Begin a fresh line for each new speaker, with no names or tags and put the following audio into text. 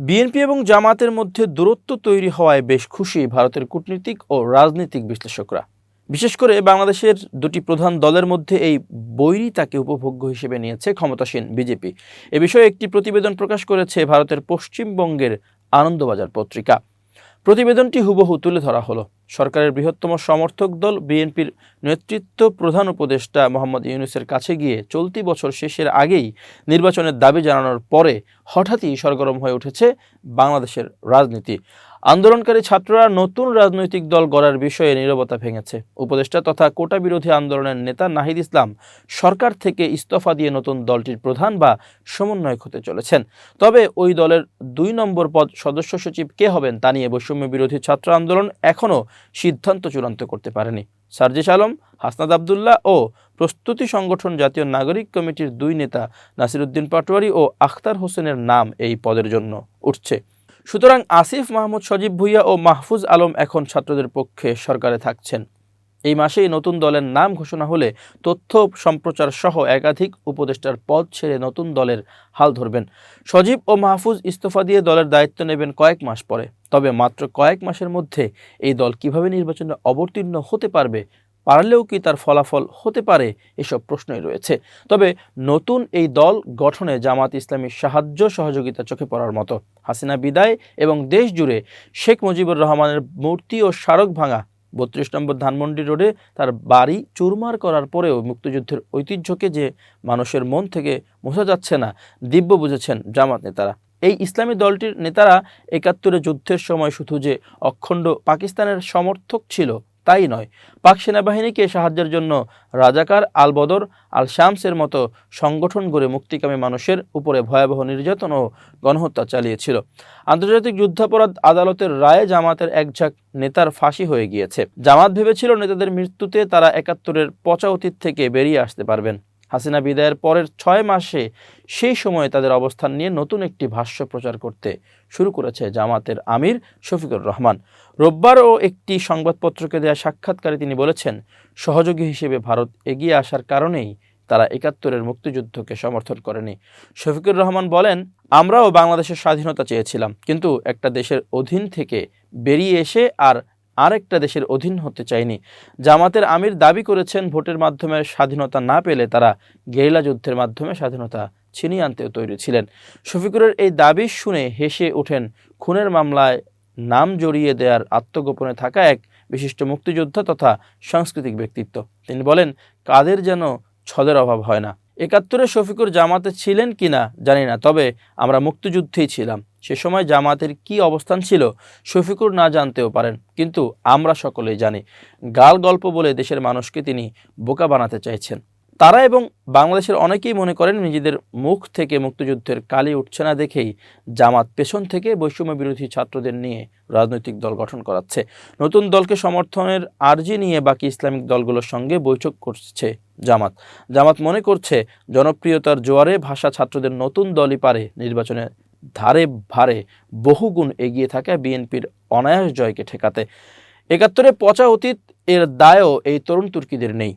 BNP এবং জামাতের মধ্যে দূরত্ব তৈরি হওয়ায় বেশ খুশি ভারতের কূটনীতিক ও রাজনৈতিক বিশ্লেষকরা। বিশেষ করে বাংলাদেশের দুটি প্রধান দলের মধ্যে এই বৈরিতাকে উপভোগ্য হিসেবে নিয়েছে ক্ষমতাসীন বিজেপি। এ বিষয়ে একটি প্রতিবেদন প্রকাশ করেছে ভারতের পশ্চিমবঙ্গের আনন্দবাজার পত্রিকা। প্রতিবেদনটি হুবহু তুলে ধরা হলো। সরকারের বৃহত্তম সমর্থক দল বিএনপির নেতৃত্ব প্রধান উপদেষ্টা মোহাম্মদ ইউনুসের কাছে গিয়ে চলতি বছর শেষের আগেই নির্বাচনের দাবি জানানোর পরে হঠাৎই সরগরম হয়ে উঠেছে বাংলাদেশের রাজনীতি। আন্দোলনকারী ছাত্ররা নতুন রাজনৈতিক দল গড়ার বিষয়ে নীরবতা ভেঙেছে। উপদেষ্টা তথা কোটা বিরোধী আন্দোলনের নেতা নাহিদ ইসলাম সরকার থেকে ইস্তফা দিয়ে নতুন দলটির প্রধান বা সমন্বয়ক হতে চলেছেন। তবে ওই দলের দুই নম্বর পদ সদস্য সচিব কে হবেন তা নিয়ে বৈষম্য বিরোধী ছাত্র আন্দোলন এখনও সিদ্ধান্ত চূড়ান্ত করতে পারেনি। সার্জিস আলম, হাসনাদ আবদুল্লাহ ও প্রস্তুতি সংগঠন জাতীয় নাগরিক কমিটির দুই নেতা নাসিরুদ্দিন পাটোয়ারি ও আখতার হোসেনের নাম এই পদের জন্য উঠছে। সুতরাং আসিফ মাহমুদ সজীব ভুইয়া ও মাহফুজ আলম এখন ছাত্রদের পক্ষে সরকারে থাকছেন। এই মাসেই নতুন দলের নাম ঘোষণা হলে তথ্য সম্প্রচার সহ একাধিক উপদেষ্টার পদ ছেড়ে নতুন দলের হাল ধরবেন। সজীব ও মাহফুজ ইস্তফা দিয়ে দলের দায়িত্ব নেবেন কয়েক মাস পরে। তবে মাত্র কয়েক মাসের মধ্যে এই দল কীভাবে নির্বাচনে অবতীর্ণ হতে পারবে পারলেও কি তার ফলাফল হতে পারে এসব প্রশ্নই রয়েছে। তবে নতুন এই দল গঠনে জামাত ইসলামীর সাহায্য সহযোগিতা চোখে পড়ার মতো। হাসিনা বিদায় এবং দেশ জুড়ে শেখ মুজিবুর রহমানের মূর্তি ও স্মারক ভাঙা বত্রিশ নম্বর ধানমন্ডি রোডে তার বাড়ি চুরমার করার পরেও মুক্তিযুদ্ধের ঐতিহ্যকে যে মানুষের মন থেকে মোছা যাচ্ছে না, দিব্য বুঝেছেন জামাত নেতারা। এই ইসলামী দলটির নেতারা একাত্তরে যুদ্ধের সময় শুধু যে অখণ্ড পাকিস্তানের সমর্থক ছিল তাই নয়। পাক সেনাবাহিনীকে সাহায্যের জন্য রাজাকার আলবদর আল শামসের মতো সংগঠন গড়ে মুক্তিকামী মানুষের উপরে ভয়াবহ নির্যাতন ও গণহত্যা চালিয়েছিল। আন্তর্জাতিক যুদ্ধাপরাধ আদালতের রায়ে জামাতের একঝাঁক নেতার ফাঁসি হয়ে গিয়েছে। জামাত ভেবেছিল নেতাদের মৃত্যুতে তারা একাত্তরের পচা অতীত থেকে বেরিয়ে আসতে পারবেন। হাসিনা বিদায়ের পরের ছয় মাসে সেই সময়ে তাদের অবস্থান নিয়ে নতুন একটি ভাষ্য প্রচার করতে শুরু করেছে জামাতের আমির শফিকুর রহমান। রোববারও একটি সংবাদপত্রকে দেয়া সাক্ষাৎকারে তিনি বলেছেন, সহযোগী হিসেবে ভারত এগিয়ে আসার কারণেই তারা একাত্তরের মুক্তিযুদ্ধকে সমর্থন করেনি। শফিকুর রহমান বলেন, আমরাও বাংলাদেশের স্বাধীনতা চেয়েছিলাম, কিন্তু একটা দেশের অধীন থেকে বেরিয়ে এসে আর আরেকটা দেশের অধীন হতে চায়নি। জামাতের আমির দাবি করেছেন, ভোটের মাধ্যমে স্বাধীনতা না পেলে তারা গেরিলা যুদ্ধের মাধ্যমে স্বাধীনতা ছিনিয়ে আনতেও তৈরি ছিলেন। শফিকুরের এই দাবি শুনে হেসে ওঠেন, খুনের মামলায় নাম জড়িয়ে দেওয়ার আত্মগোপনে থাকা এক বিশিষ্ট মুক্তিযোদ্ধা তথা সাংস্কৃতিক ব্যক্তিত্ব। তিনি বলেন, কাদের যেন ছদের অভাব হয় না। একাত্তরে শফিকুর জামাতে ছিলেন কি না জানি না, তবে আমরা মুক্তিযুদ্ধেই ছিলাম। সে সময় জামাতের কি অবস্থান ছিল শফিকুর না জানতেও পারেন, কিন্তু আমরা সকলেই জানি। গাল গল্প বলে দেশের মানুষকে তিনি বোকা বানাতে চাইছেন। তারা এবং বাংলাদেশের অনেকেই মনে করেন নিজেদের মুখ থেকে মুক্তিযুদ্ধের কালি উঠছে না দেখেই জামাত পেছন থেকে বৈষম্য বিরোধী ছাত্রদের নিয়ে রাজনৈতিক দল গঠন করাচ্ছে। নতুন দলকে সমর্থনের আর্জি নিয়ে বাকি ইসলামিক দলগুলোর সঙ্গে বৈঠক করছে জামাত। জামাত মনে করছে জনপ্রিয়তার জোয়ারে ভাষা ছাত্রদের নতুন দলই পারে নির্বাচনে ধারে ভারে বহুগুণ এগিয়ে থাকা বিএনপির অনায়াস জয়কে ঠেকাতে। একাত্তরে পচা অতীত এর দায়ও এই তরুণ তুর্কিদের নেই।